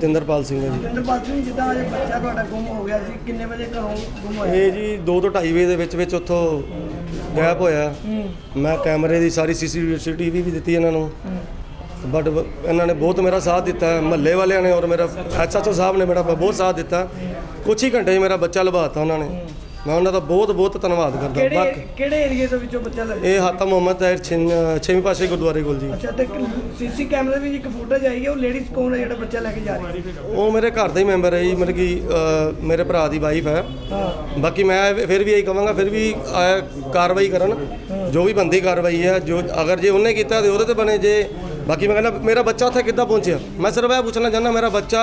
ਜਿੰਦਰਪਾਲ ਸਿੰਘ ਹੈ ਜੀ। ਜਿੰਦਰਪਾਲ ਸਿੰਘ ਜਿੱਦਾਂ ਅਜੇ ਬੱਚਾ ਤੁਹਾਡਾ ਗੁੰਮ ਹੋ ਗਿਆ ਸੀ ਕਿੰਨੇ ਵਜੇ ਘਰੋਂ ਗੁੰਮ ਹੋਇਆ? ਇਹ ਜੀ 2 ਤੋਂ 2.5 ਵਜੇ ਦੇ ਵਿੱਚ ਵਿੱਚ ਉੱਥੋਂ ਗਾਇਬ ਹੋਇਆ। ਮੈਂ ਕੈਮਰੇ ਦੀ ਸਾਰੀ ਸੀਸੀਟੀਵੀ ਵੀ ਦਿੱਤੀ ਇਹਨਾਂ ਨੂੰ। ਬਟ ਇਹਨਾਂ ਨੇ ਬਹੁਤ ਮੇਰਾ ਸਾਥ ਦਿੱਤਾ ਮਹੱਲੇ ਵਾਲਿਆਂ ਨੇ ਔਰ ਮੇਰਾ ਐਸਐਚਓ ਸਾਹਿਬ ਨੇ ਮੇਰਾ ਬਹੁਤ ਸਾਥ ਦਿੱਤਾ। ਕੁਛ ਹੀ ਘੰਟੇ 'ਚ ਮੇਰਾ ਬੱਚਾ ਲਵਾਤਾ ਉਹਨਾਂ ਨੇ। ਮੈਂ ਉਹਨਾਂ ਦਾ ਬਹੁਤ ਬਹੁਤ ਧੰਨਵਾਦ ਕਰਦਾ। ਕਿਹੜੇ ਬਾਕੀ ਕਿਹੜੇ ਏਰੀਏ ਦੇ ਵਿੱਚੋਂ ਬੱਚਾ ਲੱਗਿਆ ਇਹ ਹਾਤਾ ਮੁਹੰਮਦ ਤਾਹਿਰ ਛਿੰਨ- ਛੇਵੀਂ ਪਾਸੇ ਗੁਰਦੁਆਰੇ ਕੋਲ ਜੀ। ਅੱਛਾ ਤੇ ਸੀਸੀ ਕੈਮਰੇ ਵਿੱਚ ਇੱਕ ਫੁਟੇਜ ਆਈ ਹੈ ਉਹ ਲੇਡੀਜ਼ ਕੌਣ ਹੈ ਜਿਹੜਾ ਬੱਚਾ ਲੈ ਕੇ ਜਾ ਰਹੀ? ਹੈ ਉਹ ਮੇਰੇ ਘਰ ਦਾ ਹੀ ਮੈਂਬਰ ਹੈ ਜੀ ਮਤਲਬ ਕਿ ਅ, ਮੇਰੇ ਭਰਾ ਦੀ ਵਾਈਫ ਹੈ। ਹਾਂ। ਬਾਕੀ ਮੈਂ ਫਿਰ ਵੀ ਇਹੀ ਕਹਾਂਗਾ ਫਿਰ ਵੀ ਕਾਰਵਾਈ ਕਰਨ। ਜੋ ਵੀ ਬੰਦੀ ਕਾਰਵਾਈ ਹੈ ਜੋ ਅਗਰ ਜੇ ਉਹਨੇ ਕੀਤਾ ਤੇ ਉਹਦੇ ਤੇ ਬਣੇ ਜੇ। ਬਾਕੀ ਮੈਂ ਕਹਿੰਦਾ ਮੇਰਾ ਬੱਚਾ ਉੱਥੇ ਕਿੱਦਾਂ ਪਹੁੰਚਿਆ? ਮੈਂ ਸਿਰਫ ਇਹ ਪੁੱਛਣਾ ਚਾਹੁੰਦਾ ਮੇਰਾ ਬੱਚਾ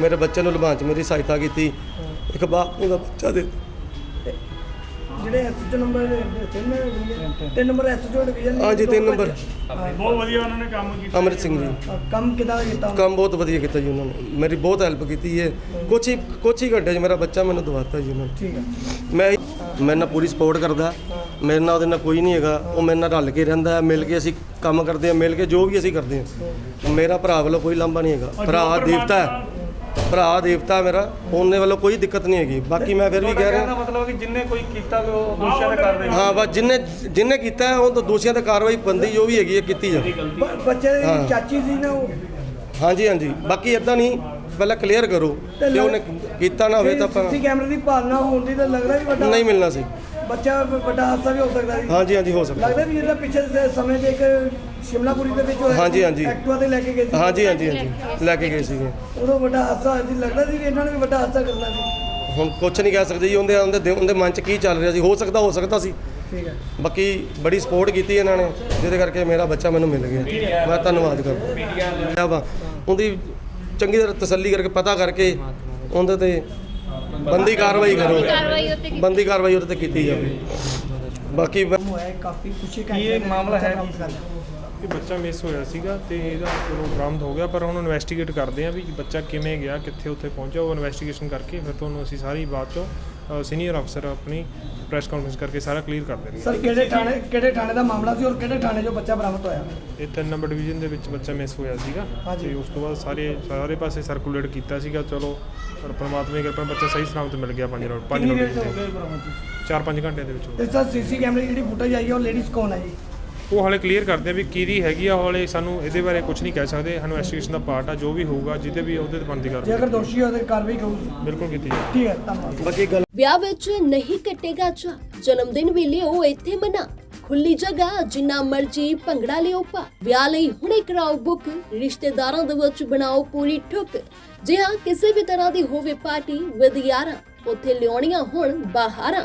ਮੇਰੇ ਬੱਚੇ ਨੂੰ ਲਭਾਉਣ 'ਚ ਮੇਰੀ ਸਹਾਇਤਾ ਕੀਤੀ। ਇੱਕ ਬਾਪ ਨੂੰ ਦਾ ਬੱਚਾ ਦੇ ਜਿਹੜੇ ਐਸਐਚਓ ਨੰਬਰ ਤਿੰਨ ਨੰਬਰ ਐਸਐਚਓ ਡਿਵੀਜ਼ਨ ਹਾਂਜੀ, ਤਿੰਨ ਨੰਬਰ। ਬਹੁਤ ਵਧੀਆ ਉਹਨਾਂ ਨੇ ਕੰਮ ਕੀਤਾ। ਅਮਰਿਤ ਸਿੰਘ ਜੀ। ਕੰਮ ਕਿਦਾਂ ਕੀਤਾ? ਕੰਮ ਬਹੁਤ ਵਧੀਆ ਕੀਤਾ ਜੀ ਉਹਨਾਂ ਨੇ। ਮੇਰੀ ਬਹੁਤ ਹੈਲਪ ਕੀਤੀ ਹੈ ਕੁਛ ਹੀ ਕੁਛ ਹੀ ਘੰਟੇ 'ਚ ਮੇਰਾ ਬੱਚਾ ਮੈਨੂੰ ਦਵਾਤਾ ਜੀ ਉਹਨਾਂ ਨੇ। ਠੀਕ ਹੈ ਮੈਂ ਮੇਰੇ ਨਾਲ ਪੂਰੀ ਸਪੋਰਟ ਕਰਦਾ। ਮੇਰੇ ਨਾਲ ਉਹਦੇ ਨਾਲ ਕੋਈ ਨਹੀਂ ਹੈਗਾ। ਉਹ ਮੇਰੇ ਨਾਲ ਰਲ ਕੇ ਰਹਿੰਦਾ ਹੈ। ਮਿਲ ਕੇ ਅਸੀਂ ਕੰਮ ਕਰਦੇ ਹਾਂ ਮਿਲ ਕੇ ਜੋ ਵੀ ਅਸੀਂ ਕਰਦੇ ਹਾਂ। ਮੇਰਾ ਭਰਾ ਵੱਲੋਂ ਕੋਈ ਲਾਂਭਾ ਨਹੀਂ ਹੈਗਾ। ਭਰਾ ਦੇਵਤਾ ਹੈ। ਭਰਾ ਦੇਵਤਾ ਮੇਰਾ ਉਹਨੇ ਵੱਲੋਂ ਕੋਈ ਦਿੱਕਤ ਨਹੀਂ ਹੈਗੀ। ਬਾਕੀ ਮੈਂ ਫਿਰ ਵੀ ਕਹਿ ਰਿਹਾ ਮਤਲਬ ਕਿ ਜਿੰਨੇ ਕੋਈ ਕੀਤਾ ਉਹ ਦੋਸ਼ੀਆਂ ਦੇ ਕਾਰਵਾਈ ਹਾਂ ਬਸ ਜਿੰਨੇ ਜਿੰਨੇ ਕੀਤਾ ਉਹ ਤਾਂ ਦੋਸ਼ੀਆਂ ਤੇ ਕਾਰਵਾਈ ਬੰਦੀ ਜੋ ਵੀ ਹੈਗੀ ਹੈ ਕੀਤੀ ਜਾਵੇ। ਬ- ਬੱਚੇ ਦੀ। ਚਾਚੀ ਸੀ ਨਾ ਉਹ ਹਾਂਜੀ ਹਾਂਜੀ। ਬਾਕੀ ਇਦਾਂ ਨਹੀਂ ਪਹਿਲਾਂ ਕਲੀਅਰ ਕਰੋ। ਤੇ ਜੇ ਉਹਨੇ ਕੀਤਾ ਨਾ ਹੋਵੇ ਤਾਂ ਆਪਾਂ ਸੀਸੀ ਕੈਮਰੇ ਦੀ ਪਾਲਣਾ ਹੋਣ ਦੀ ਤਾਂ ਲੱਗਦਾ ਵੀ ਵੱਡਾ ਨਹੀਂ ਮਿਲਣਾ ਸੀ। ਬੱਚਾ ਵ- ਵੱਡਾ ਹਾਦਸਾ ਵੀ ਹੋ ਸਕਦਾ ਸੀ। ਹਾਂਜੀ ਹਾਂਜੀ ਹੋ ਸਕਦਾ। ਲੱਗਦਾ ਵੀ ਜਿਹੜਾ ਪਿੱਛੇ ਦੇ ਸਮੇਂ ਤੇ ਇੱਕ ਸ਼ਿਮਲਾਪੁਰੀ ਦੇ ਵਿੱਚ ਹੋਇਆ ਹਾਂਜੀ, ਹਾਂਜੀ। ਐਕਟਿਵਾ ਤੇ ਲੈ ਕੇ ਗਏ ਸੀ ਹਾਂਜੀ ਹਾਂਜੀ ਹਾਂਜੀ। ਲੈ ਕੇ ਗਏ ਸੀਗੇ। ਉਦੋਂ ਵੱਡਾ ਹਾਦਸਾ ਹੋਇਆ ਸੀ ਲੱਗਦਾ ਸੀ ਵੀ ਇਹਨਾਂ ਨੇ ਵੀ ਵੱਡਾ ਹਾਦਸਾ ਕਰਨਾ ਸੀ। ਹੁਣ ਕੁਝ ਨਹੀਂ ਕਹਿ ਸਕਦੇ ਜੀ ਉਹਦੇ ਉਹਦੇ ਦਿ- ਉਹਦੇ ਮਨ 'ਚ ਕੀ ਚੱਲ ਰਿਹਾ ਸੀ? ਹੋ ਸਕਦਾ ਹੋ ਸਕਦਾ ਸੀ। ਠੀਕ ਹੈ। ਬਾਕੀ ਬੜੀ ਸਪੋਰਟ ਕੀਤੀ ਇਹਨਾਂ ਨੇ ਜਿਹਦੇ ਕਰਕੇ ਮੇਰਾ ਬੱਚਾ ਮੈਨੂੰ ਮਿਲ ਗਿਆ। ਮੈਂ ਧੰਨਵਾਦ ਕਰਦਾ। ਵਾ ਉਹਦੀ ਚੰਗੀ ਤਰ੍ਹਾਂ ਤਸੱਲੀ ਕਰਕੇ ਪਤਾ ਕਰਕੇ ਉਹਦੇ ਤੇ ਬੰਦੀ ਕਾਰਵਾਈ ਕਰੋ। ਕਾਰਵਾਈ ਉੱਤੇ ਕੀਤੀ ਬੰਦੀ ਕਾਰਵਾਈ ਉਹਦੇ ਤੇ ਕੀਤੀ ਜਾਵੇ। ਬਾਕੀ ਹੋਇਆ ਹੈ, ਕਾਫੀ ਕੁਛ ਇਹ ਮਾਮਲਾ ਹੈ। ਇਹ ਬੱਚਾ ਮਿਸ ਹੋਇਆ ਸੀਗਾ ਤੇ ਇਹਦਾ ਚਲੋ ਬਰਾਮਦ ਹੋ ਗਿਆ ਪਰ ਹੁਣ ਇਨਵੈਸਟੀਗੇਟ ਕਰਦੇ ਆ ਵੀ ਬੱਚਾ ਕਿਵੇਂ ਗਿਆ ਕਿੱਥੇ ਉੱਥੇ ਪਹੁੰਚਿਆ ਉਹ ਇਨਵੈਸਟੀਗੇਸ਼ਨ ਕਰਕੇ ਫਿਰ ਤੁਹਾਨੂੰ ਅਸੀਂ ਸਾਰੀ ਬਾਤ ਚੋਂ ਸੀਨੀਅਰ ਅਫਸਰ ਆਪਣੀ ਪ੍ਰੈਸ ਕਾਨਫਰੰਸ ਕਰਕੇ ਸਾਰਾ ਕਲੀਅਰ ਕਰ ਦੇਣਗੇ। ਸਰ ਕਿਹੜੇ ਥਾਣੇ ਕਿਹੜੇ ਥਾਣੇ ਦਾ ਮਾਮਲਾ ਸੀ ਔਰ ਕਿਹੜੇ ਥਾਣੇ 'ਚੋਂ ਬੱਚਾ ਬਰਾਮਦ ਹੋਇਆ? ਇਹ ਤਿੰਨ ਨੰਬਰ ਡਿਵੀਜ਼ਨ ਦੇ ਵਿੱਚ ਬੱਚਾ ਮਿਸ ਹੋਇਆ ਸੀਗਾ। ਤੇ ਉਸ ਤੋਂ ਬਾਅਦ ਸਾਰੇ ਸਾਰੇ ਪਾਸੇ ਸਰਕੂਲੇਟ ਕੀਤਾ ਸੀਗਾ ਚਲੋ ਪਰ ਪ੍ਰਮਾਤਮਾ ਦੀ ਕਿਰਪਾ ਨਾਲ ਬੱਚਾ ਸਹੀ ਸਲਾਮਤ ਮਿਲ ਗਿਆ 5 ਰੋਡ 5 ਰੋਡ ਤੇ 4-5 ਘੰਟੇ ਦੇ ਵਿੱਚ ਹੋ ਗਿਆ। ਤੇ ਸਰ ਸੀਸੀ ਕੈਮਰੇ ਦੀ ਜਿਹੜੀ ਫੁਟੇਜ ਆਈ ਹੈ ਉਹ ਲੇਡੀਜ਼ ਕੌਣ ਹੈ ਜੀ? ਉਹ ਹਾਲੇ ਕਲੀਅਰ ਕਰਦੇ ਆ ਵੀ ਕਿਹਦੀ ਹੈਗੀ ਆ ਹਾਲੇ ਸਾਨੂੰ ਇਹਦੇ ਬਾਰੇ ਕੁਝ ਨਹੀਂ ਕਹਿ ਸਕਦੇ। ਇਨਵੈਸਟੀਗੇਸ਼ਨ ਦਾ ਪਾਰਟ ਆ ਜੋ ਵੀ ਹੋਊਗਾ ਜਿਹਦੇ ਵੀ ਉਹਦੇ ਤੇ ਬਣਦੀ ਜੇ ਕਰ ਅਗਰ ਦੋਸ਼ੀ ਹੋਵੇ ਤਾਂ ਕਾਰਵਾਈ ਕਰੂਗੀ। ਬਿਲਕੁਲ ਕੀਤੀ ਜਾਵੇ ਠੀਕ ਹੈ ਧੰਨਵਾਦ। ਬਾਕੀ ਗੱਲ ਵਿਆਹ ਵਿੱਚ ਨਹੀਂ ਕੱਟੇਗਾ ਚਾ ਜਨਮ ਦਿਨ ਵੇਲੇ ਉਹ ਇੱਥੇ ਮਨਾ। ਖੁੱਲੀ ਜਗ੍ਹਾ ਜਿੰਨਾ ਮਰਜ਼ੀ ਭੰਗੜਾ ਲਿਓ ਪਾ ਵਿਆਹ ਲਈ ਹੁਣੇ ਕਰਾਓ ਬੁੱਕ ਰਿਸ਼ਤੇਦਾਰਾਂ ਦੇ ਵਿੱਚ ਬਣਾਓ ਪੂਰੀ ਠੁੱਕ। ਜੇ ਹਾਂ ਕਿਸੇ ਵੀ ਤਰ੍ਹਾਂ ਦੀ ਹੋਵੇ ਪਾਰਟੀ ਵਿਦ ਯਾਰਾਂ ਉੱਥੇ ਲਿਆਉਣੀਆਂ ਹੁਣ ਬਾਹਰਾਂ